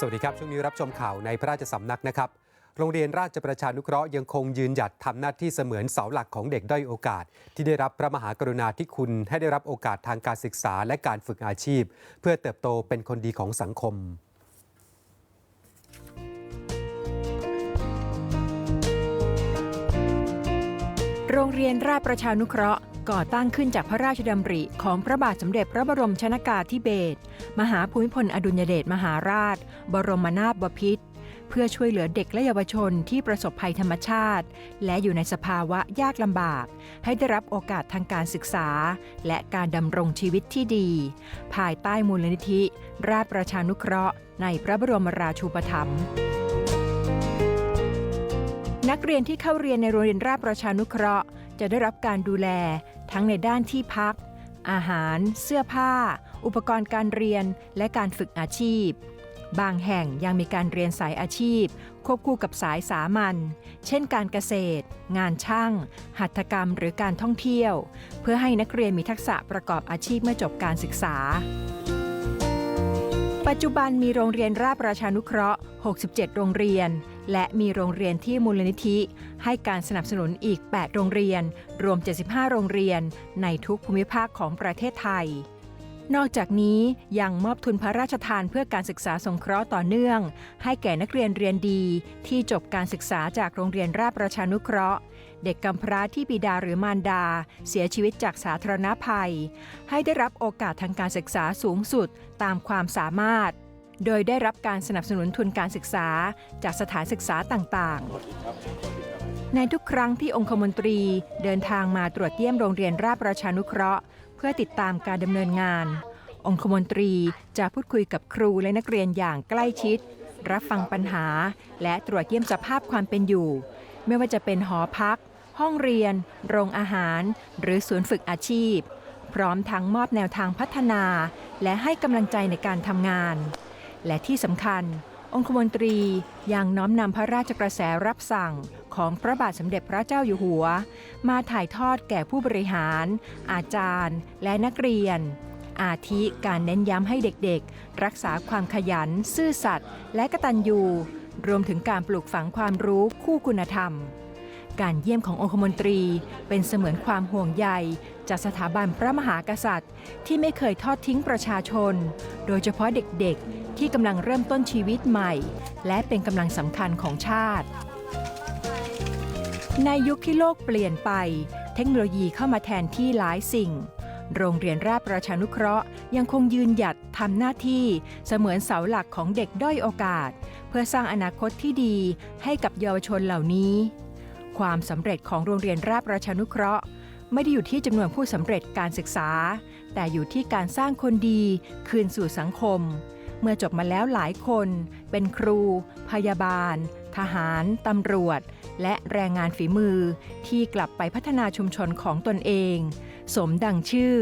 สวัสดีครับ ช่วงนี้รับชมข่าวในพระราชสำนักนะครับ โรงเรียนราชประชานุเคราะห์ยังคงยืนหยัดทำหน้าที่เสมือนเสาหลักของเด็กด้อยโอกาส ที่ได้รับพระมหากรุณาธิคุณให้ได้รับโอกาสทางการศึกษาและการฝึกอาชีพ เพื่อเติบโตเป็นคนดีของสังคมโรงเรียนราชประชานุเคราะห์ ก่อตั้งขึ้นจากพระราชดำริของพระบาทสมเด็จพระบรมชนากาธิเบศรมหาภูมิพลอดุลยเดชมหาราช บรมนาถบพิตรเพื่อช่วยเหลือเด็กและเยาวชนที่ประสบภัยธรรมชาติ และอยู่ในสภาวะยากลำบาก ให้ได้รับโอกาสทางการศึกษา และการดำรงชีวิตที่ดี ภายใต้มูลนิธิ ราชประชานุเคราะห์ ในพระบรมราชูปถัมภ์นักเรียนที่เข้าเรียนในโรงเรียนราชประชานุเคราะห์ จะได้รับการดูแล ทั้งในด้านที่พัก อาหาร เสื้อผ้า อุปกรณ์การเรียน และการฝึกอาชีพ บางแห่งยังมีการเรียนสายอาชีพ ควบคู่กับสายสามัญ เช่นการเกษตร งานช่าง หัตถกรรมหรือการท่องเที่ยว เพื่อให้นักเรียนมีทักษะประกอบอาชีพเมื่อจบการศึกษา ปัจจุบันมีโรงเรียนราชประชานุเคราะห์ 67 โรงเรียน และมีโรงเรียนที่มูลนิธิ ให้การสนับสนุนอีก 8 โรงเรียน รวม 75 โรงเรียน ในทุกภูมิภาคของประเทศไทย นอกจากนี้ยังมอบทุนพระราชทานเพื่อการศึกษาสงเคราะห์ต่อเนื่อง ให้แก่นักเรียนเรียนดี ที่จบการศึกษาจากโรงเรียนราชประชานุเคราะห์ เด็กกำพร้าที่บิดาหรือมารดา เสียชีวิตจากสาธารณภัย ให้ได้รับโอกาสทางการศึกษาสูงสุดตามความสามารถ โดยได้รับการสนับสนุนทุนการศึกษาจากสถานศึกษาต่างๆ ในทุกครั้งที่องคมนตรีเดินทางมาตรวจเยี่ยมโรงเรียนราชประชานุเคราะห์ เพื่อติดตามการดำเนินงาน องคมนตรีจะพูดคุยกับครูและนักเรียนอย่างใกล้ชิด รับฟังปัญหา และตรวจเยี่ยมสภาพความเป็นอยู่ ไม่ว่าจะเป็นหอพัก ห้องเรียน โรงอาหาร หรือศูนย์ฝึกอาชีพ พร้อมทั้งมอบแนวทางพัฒนา และให้กำลังใจในการทำงาน และที่สำคัญ องคมนตรียังน้อมนำพระราชกระแสรับสั่ง ของพระบาทสมเด็จพระเจ้าอยู่หัว มาถ่ายทอดแก่ผู้บริหาร อาจารย์ และนักเรียน อาทิการเน้นย้ำให้เด็กๆ รักษาความขยัน ซื่อสัตย์ และกตัญญู รวมถึงการปลูกฝังความรู้คู่คุณธรรม การเยี่ยมขององคมนตรีเป็นเสมือนความห่วงใยจากสถาบันพระมหากษัตริย์ ที่ไม่เคยทอดทิ้งประชาชน โดยเฉพาะเด็กๆ ที่กำลังเริ่มต้นชีวิตใหม่ และเป็นกำลังสำคัญของชาติ ในยุคที่โลกเปลี่ยนไป เทคโนโลยีเข้ามาแทนที่หลายสิ่ง โรงเรียนราชประชานุเคราะห์ ยังคงยืนหยัดทำหน้าที่เสมือนเสาหลักของเด็กด้อยโอกาส เพื่อสร้างอนาคตที่ดีให้กับเยาวชนเหล่านี้ ความสำเร็จของโรงเรียนราชประชานุเคราะห์ ไม่ได้อยู่ที่จำนวนผู้สำเร็จการศึกษา แต่อยู่ที่การสร้างคนดีคืนสู่สังคม เมื่อจบมาแล้วหลายคน เป็นครู พยาบาล ทหารตำรวจ และแรงงานฝีมือที่กลับไปพัฒนาชุมชนของตนเอง สมดังชื่อ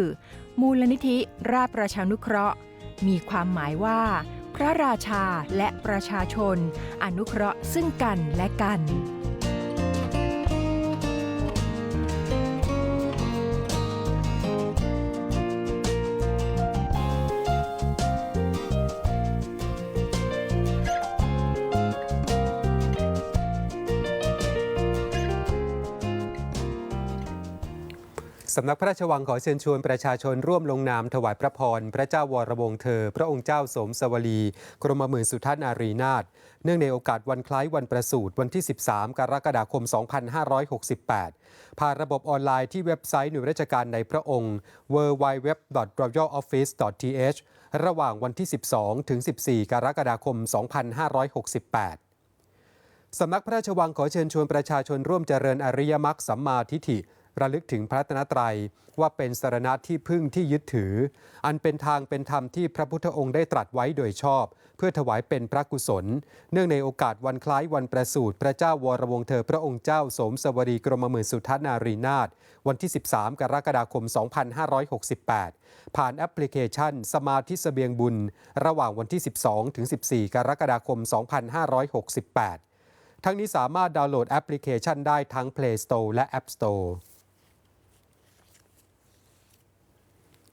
มูลนิธิราชประชานุเคราะห์ มีความหมายว่า พระราชาและประชาชน อนุเคราะห์ซึ่งกันและกัน สำนักพระราชวังขอเชิญชวนประชาชนร่วมลงนามถวายพระพร พระเจ้าวรวงศ์เธอ พระองค์เจ้าสมสวลี กรมหมื่นสุทัศนารีนาถเนื่องในโอกาสวันคล้ายวันประสูติวันที่ 13 กรกฎาคม 2568 ผ่านระบบออนไลน์ที่เว็บไซต์หน่วยราชการในพระองค์ www.royaloffice.th ระหว่างวันที่ 12 ถึง 14 กรกฎาคม 2568สำนักพระราชวังขอเชิญชวนประชาชนร่วมเจริญอริยมรรคสัมมาทิฏฐิ ระลึกถึงพระตนตรัย ว่าเป็นสารณะที่พึ่งที่ยึดถือ อันเป็นทางเป็นธรรมที่พระพุทธองค์ได้ตรัสไว้โดยชอบ เพื่อถวายเป็นพระกุศล เนื่องในโอกาสวันคล้ายวันประสูติพระเจ้าวรวงเธอพระองค์เจ้าสมสวรีกรมหมื่นสุทัศนารีนาถวันที่ 13 กรกฎาคม 2568 ผ่านแอปพลิเคชัน สมาธิเสบียงบุญ ระหว่างวันที่ 12 ถึง 14 กรกฎาคม 2568 ทั้งนี้สามารถดาวน์โหลดแอปพลิเคชันได้ทั้ง Play Store และ App Store